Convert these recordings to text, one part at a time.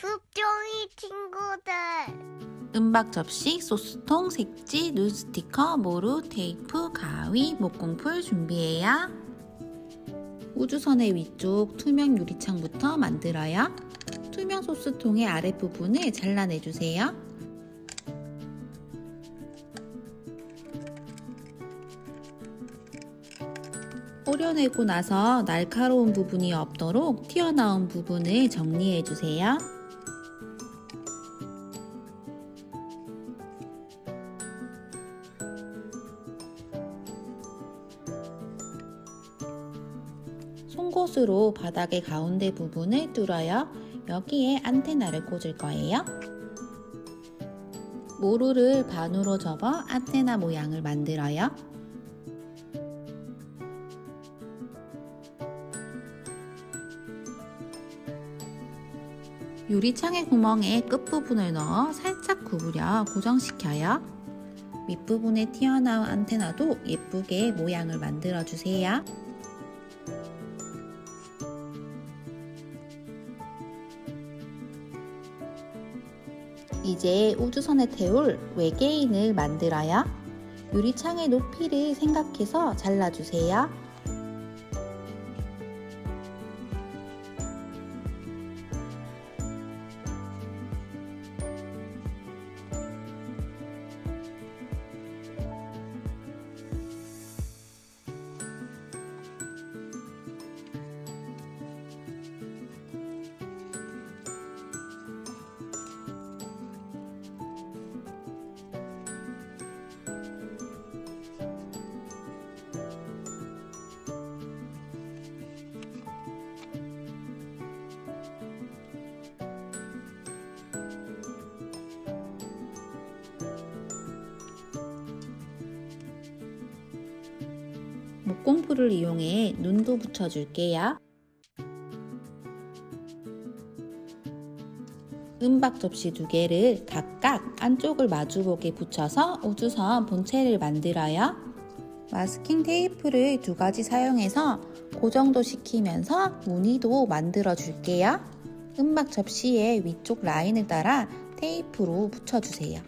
숲종이 친구들. 은박 접시, 소스통, 색지, 눈 스티커, 모루, 테이프, 가위, 목공풀 준비해요. 우주선의 위쪽 투명 유리창부터 만들어요. 투명 소스통의 아랫부분을 잘라내주세요. 오려내고 나서 날카로운 부분이 없도록 튀어나온 부분을 정리해주세요. 송곳으로 바닥의 가운데 부분을 뚫어요. 여기에 안테나를 꽂을 거예요. 모루를 반으로 접어 안테나 모양을 만들어요. 유리창의 구멍에 끝부분을 넣어 살짝 구부려 고정시켜요. 윗부분에 튀어나온 안테나도 예쁘게 모양을 만들어 주세요. 이제 우주선에 태울 외계인을 만들어요. 유리창의 높이를 생각해서 잘라주세요. 목공풀을 이용해 눈도 붙여줄게요. 은박 접시 두 개를 각각 안쪽을 마주보게 붙여서 우주선 본체를 만들어요. 마스킹 테이프를 두 가지 사용해서 고정도 시키면서 무늬도 만들어 줄게요. 은박 접시의 위쪽 라인을 따라 테이프로 붙여주세요.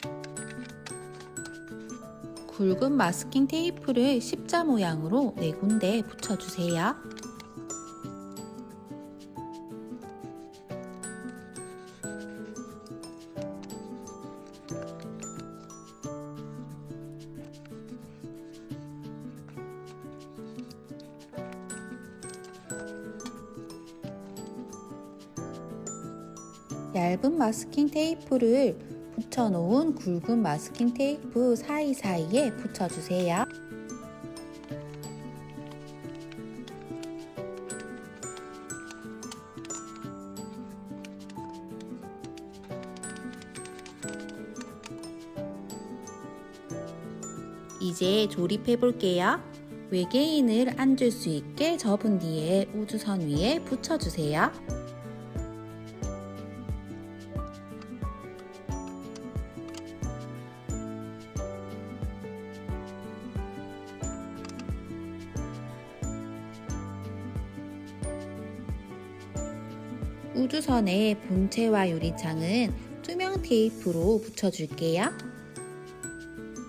굵은 마스킹 테이프를 십자 모양으로 네 군데 붙여주세요. 얇은 마스킹 테이프를 붙여놓은 굵은 마스킹 테이프 사이사이에 붙여주세요. 이제 조립해 볼게요. 외계인을 앉을 수 있게 접은 뒤에 우주선 위에 붙여주세요. 우주선의 본체와 유리창은 투명 테이프로 붙여줄게요.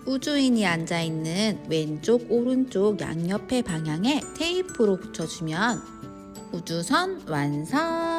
우주인이 앉아있는 왼쪽, 오른쪽 양옆의 방향에 테이프로 붙여주면 우주선 완성!